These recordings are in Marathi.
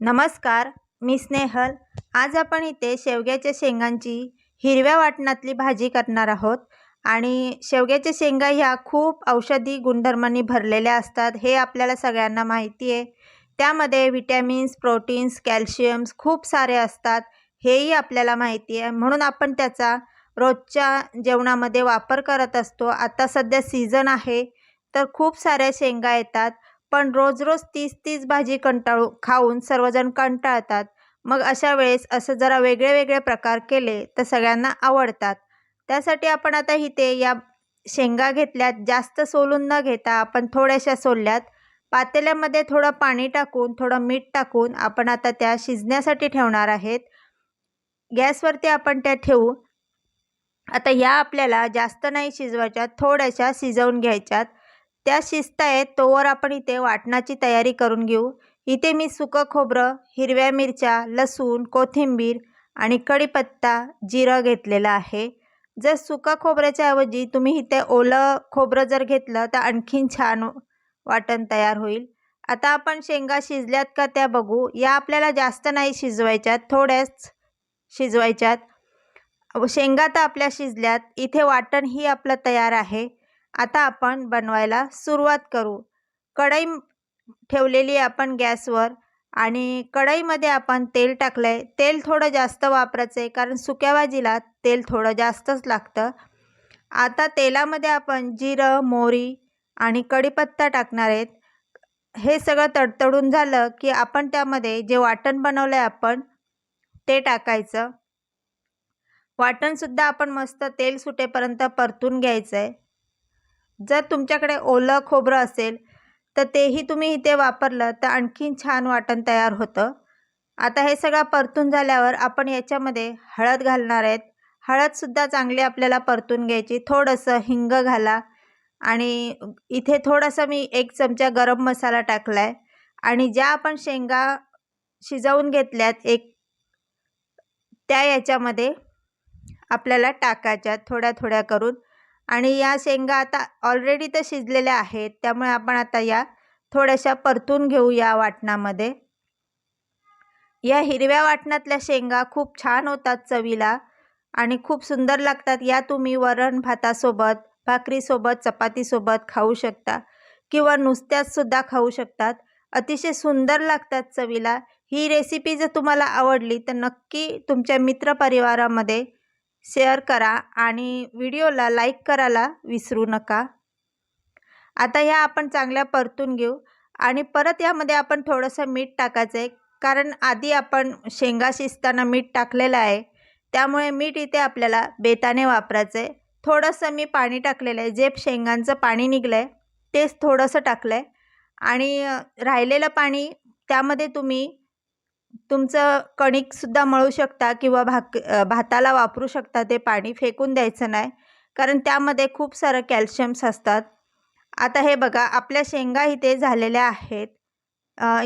नमस्कार मी स्नेहल. आज आपण इथे शेवग्याच्या शेंगांची हिरव्या वाटणातली भाजी करणार आहोत. आणि शेवग्याच्या शेंगा ह्या खूप औषधी गुणधर्मांनी भरलेल्या असतात हे आपल्याला सगळ्यांना माहिती आहे. त्यामध्ये विटॅमिन्स प्रोटीन्स कॅल्शियम्स खूप सारे असतात हेही आपल्याला माहिती आहे. म्हणून आपण त्याचा रोजच्या जेवणामध्ये वापर करत असतो. आता सध्या सीझन आहे तर खूप साऱ्या शेंगा येतात. पण रोज रोज तीच तीच भाजी कंटाळू खाऊन सर्वजण कंटाळतात. मग अशा वेळेस असं जरा वेगळे वेगळे प्रकार केले तर सगळ्यांना आवडतात. त्यासाठी आपण आता इथे या शेंगा घेतल्यात. जास्त सोलून न घेता आपण थोड्याशा सोलल्यात. पातेल्यामध्ये थोडं पाणी टाकून थोडं मीठ टाकून आपण आता त्या शिजण्यासाठी ठेवणार आहेत. गॅसवरती आपण त्या ठेवू. आता या आपल्याला जास्त नाही शिजवायच्या थोड्याशा शिजवून घ्यायच्यात. त्या शिजत आहेत तोवर आपण इथे वाटणाची तयारी करून घेऊ. इथे मी सुकं खोबरं हिरव्या मिरच्या लसूण कोथिंबीर आणि कढीपत्ता जिरं घेतलेलं आहे. जर सुका खोबऱ्याच्या ऐवजी तुम्ही इथे ओलं खोबरं जर घेतलं तर आणखीन छान वाटण तयार होईल. आता आपण शेंगा शिजल्यात का त्या बघू. या आपल्याला जास्त नाही शिजवायच्यात थोड्याच शिजवायच्यात. शेंगा तर आपल्या शिजल्यात. इथे वाटण ही आपलं तयार आहे. आता आपण बनवायला सुरुवात करू. कढई ठेवलेली आपण गॅसवर आणि कढईमध्ये आपण तेल टाकलं आहे तेल थोडं जास्त वापरायचं आहे कारण सुक्या भाजीला तेल थोडं जास्तच लागतं. आता तेलामध्ये आपण जिरं मोहरी आणि कढीपत्ता टाकणार आहेत. हे सगळं तडतडून झालं की आपण त्यामध्ये जे वाटण बनवलं आहे आपण ते टाकायचं. वाटणसुद्धा आपण मस्त तेल सुटेपर्यंत परतून घ्यायचं आहे जर तुमच्याकडे ओलं खोबरं असेल तर तेही तुम्ही इथे वापरलं तर आणखीन छान वाटण तयार होतं. आता हे सगळं परतून झाल्यावर आपण याच्यामध्ये हळद घालणार आहेत. हळदसुद्धा चांगली आपल्याला परतून घ्यायची. थोडंसं हिंग घाला. आणि इथे थोडंसं मी एक चमचा गरम मसाला टाकला आहे आणि ज्या आपण शेंगा शिजवून घेतल्यात एक त्या याच्यामध्ये आपल्याला टाकायच्या थोड्या थोड्या करून. आणि या शेंगा आता ऑलरेडी तर शिजलेल्या आहेत. त्यामुळे आपण आता या थोड्याशा परतून घेऊ या वाटणामध्ये. या हिरव्या वाटणातल्या शेंगा खूप छान होतात चवीला आणि खूप सुंदर लागतात. या तुम्ही वरण भातासोबत भाकरीसोबत चपातीसोबत खाऊ शकता किंवा नुसत्याचसुद्धा खाऊ शकतात. अतिशय सुंदर लागतात चवीला. ही रेसिपी जर तुम्हाला आवडली तर नक्की तुमच्या मित्रपरिवारामध्ये शेअर करा आणि व्हिडिओला लाईक करायला विसरू नका. आता ह्या आपण चांगल्या परतून घेऊ आणि परत यामध्ये आपण थोडंसं मीठ टाकायचं आहे कारण आधी आपण शेंगा शिजताना मीठ टाकलेलं आहे. त्यामुळे मीठ इथे आपल्याला बेताने वापरायचं आहे थोडंसं मी पाणी टाकलेलं आहे. जे शेंगांचं पाणी निघलं आहे तेच थोडंसं टाकलं आहे आणि राहिलेलं पाणी त्यामध्ये तुम्ही तुमचं कणिकसुद्धा मळू शकता किंवा भाक भाताला वापरू शकता ते पाणी फेकून द्यायचं नाही. कारण त्यामध्ये खूप सारं कॅल्शियम्स असतात. आता हे बघा आपल्या शेंगा इथे झालेल्या आहेत.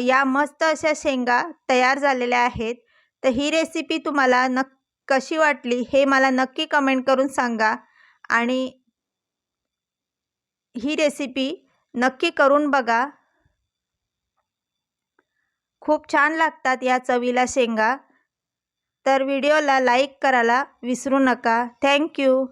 या मस्त अशा शेंगा तयार झालेल्या आहेत. तर ही रेसिपी तुम्हाला नक् कशी वाटली हे मला नक्की कमेंट करून सांगा. आणि ही रेसिपी नक्की करून बघा. खूप छान लागतात या चवीला शेंगा. तर व्हिडिओला लाईक करायला विसरू नका. थँक्यू.